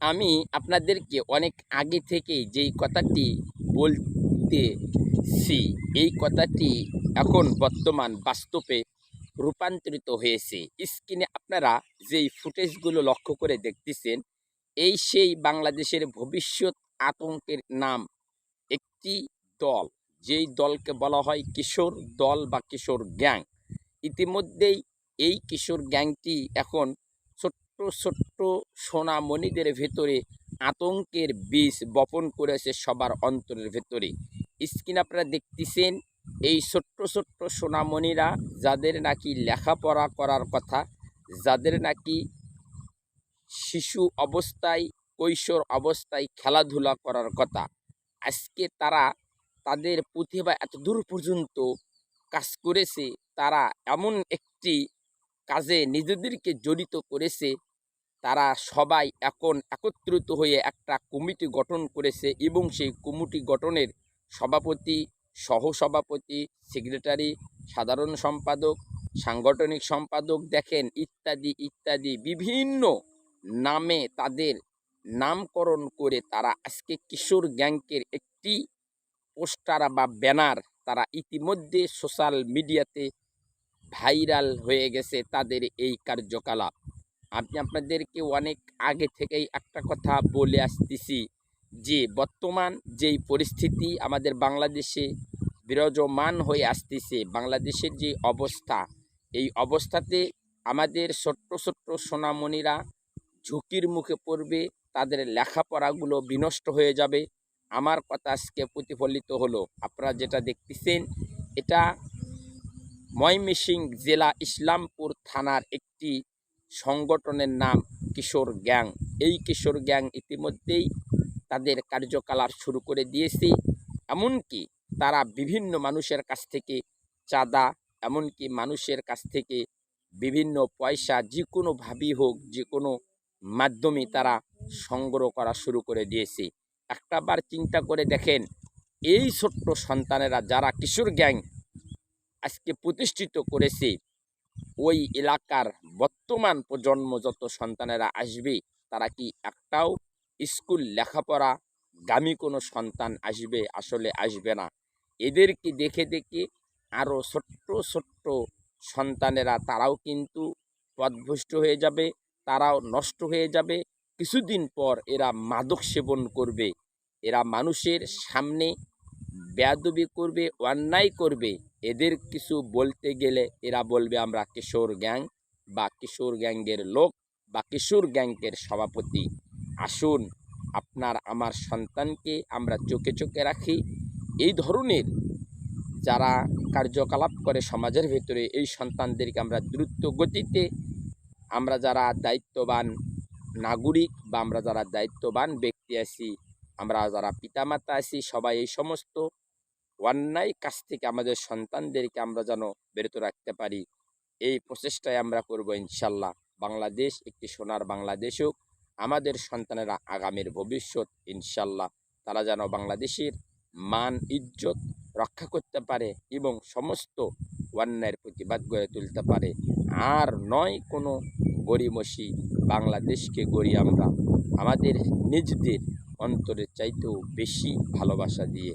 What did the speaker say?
আমি আপনাদেরকে অনেক আগে থেকেই যেই কথাটি বলতেছি, এই কথাটি এখন বর্তমান বাস্তবে রূপান্তরিত হয়েছে। স্ক্রিনে আপনারা যেই ফুটেজগুলো লক্ষ্য করে দেখতেছেন, এই সেই বাংলাদেশের ভবিষ্যৎ আতঙ্কের নাম। একটি দল, যেই দলকে বলা হয় কিশোর দল বা কিশোর গ্যাং। ইতিমধ্যেই এই কিশোর গ্যাংটি এখন ছোট্ট ছোট্ট সোনামণিদের ভেতরে আতঙ্কের বীজ বপন করেছে সবার অন্তরের ভেতরে। স্ক্রিন আপনারা দেখতেছেন, এই ছোট্ট ছোট্ট সোনামণিরা যাদের নাকি লেখাপড়া করার কথা, যাদের নাকি শিশু অবস্থায়, কৈশোর অবস্থায় খেলাধুলা করার কথা। আজকে তারা তাদের প্রতিভা এত দূর পর্যন্ত কাজ করেছে, তারা এমন একটি কাজে নিজেদেরকে জড়িত করেছে তারা সবাই এখন একত্রিত হয়ে একটা কমিটি গঠন করেছে এবং সেই কমিটি গঠনের সভাপতি, সহসভাপতি, সেক্রেটারি, সাধারণ সম্পাদক, সাংগঠনিক সম্পাদক দেখেন ইত্যাদি ইত্যাদি বিভিন্ন নামে তাদের নামকরণ করে তারা আজকে কিশোর গ্যাংকের একটি পোস্টার বা ব্যানার তারা ইতিমধ্যে সোশ্যাল মিডিয়াতে ভাইরাল হয়ে গেছে তাদের এই কার্যকলাপ। আমি আপনাদেরকে অনেক আগে থেকেই একটা কথা বলে আসতেছি যে, বর্তমান যেই পরিস্থিতি আমাদের বাংলাদেশে বিরাজমান হয়ে আসতেছে, বাংলাদেশের যে অবস্থা, এই অবস্থাতে আমাদের ছোট্ট ছোট্ট সোনামণিরা ঝুঁকির মুখে পড়বে, তাদের লেখাপড়াগুলো বিনষ্ট হয়ে যাবে। আমার কথা আজকে প্রতিফলিত হলো, আপনারা যেটা দেখতেছেন, এটা ময়মিসিং জেলা ইসলামপুর থানার একটি সংগঠনের নাম কিশোর গ্যাং। এই কিশোর গ্যাং ইতিমধ্যেই তাদের কার্যকলাপ শুরু করে দিয়েছে। এমনকি তারা বিভিন্ন মানুষের কাছ থেকে চাঁদা, এমনকি মানুষের কাছ থেকে বিভিন্ন পয়সা যে কোনোভাবেই হোক যে কোনো মাধ্যমে তারা সংগ্রহ করা শুরু করে দিয়েছে। একটা বার চিন্তা করে দেখেন, এই ছোট্ট সন্তানেরা যারা কিশোর গ্যাং আজকে প্রতিষ্ঠিত করেছে ওই এলাকার বর্তমান প্রজন্ম যত সন্তানেরা আসবে, তারা কি একটাও স্কুল লেখাপড়া গামী কোনো সন্তান আসবে, আসলে আসবে না? এদেরকে দেখে দেখে আরও ছোট্ট ছোট্ট সন্তানেরা তারাও কিন্তু পথভ্রষ্ট হয়ে যাবে, তারাও নষ্ট হয়ে যাবে। কিছুদিন পর এরা মাদক সেবন করবে, এরা মানুষের সামনে বেয়াদবি করবে, অন্যায় করবে। এদের কিছু বলতে গেলে এরা বলবে, আমরা কিশোর গ্যাং বা কিশোর গ্যাংয়ের লোক বা কিশোর গ্যাংয়ের সভাপতি। আসুন, আপনার, আমার সন্তানকে আমরা চোখে চোখে রাখি। এই ধরনের যারা কার্যকলাপ করে সমাজের ভেতরে, এই সন্তানদেরকে আমরা দ্রুত গতিতে, আমরা যারা দায়িত্ববান নাগরিক বা আমরা যারা দায়িত্ববান ব্যক্তি আছি, আমরা যারা পিতামাতা আছি, সবাই এই সমস্ত অন্যায় কাছ থেকে আমাদের সন্তানদেরকে আমরা যেন বিরত রাখতে পারি। এই প্রচেষ্টায় আমরা করব ইনশাল্লাহ। বাংলাদেশ একটি সোনার বাংলাদেশ হোক, আমাদের সন্তানেরা আগামীর ভবিষ্যৎ ইনশাল্লাহ। তারা যেন বাংলাদেশের মান, ইজ্জত রক্ষা করতে পারে এবং সমস্ত অন্যায়ের প্রতিবাদ গড়ে তুলতে পারে। আর নয়, কোনো গরিমসি বাংলাদেশকে গড়ি আমরা আমাদের নিজেদের অন্তরের চাইতেও বেশি ভালোবাসা দিয়ে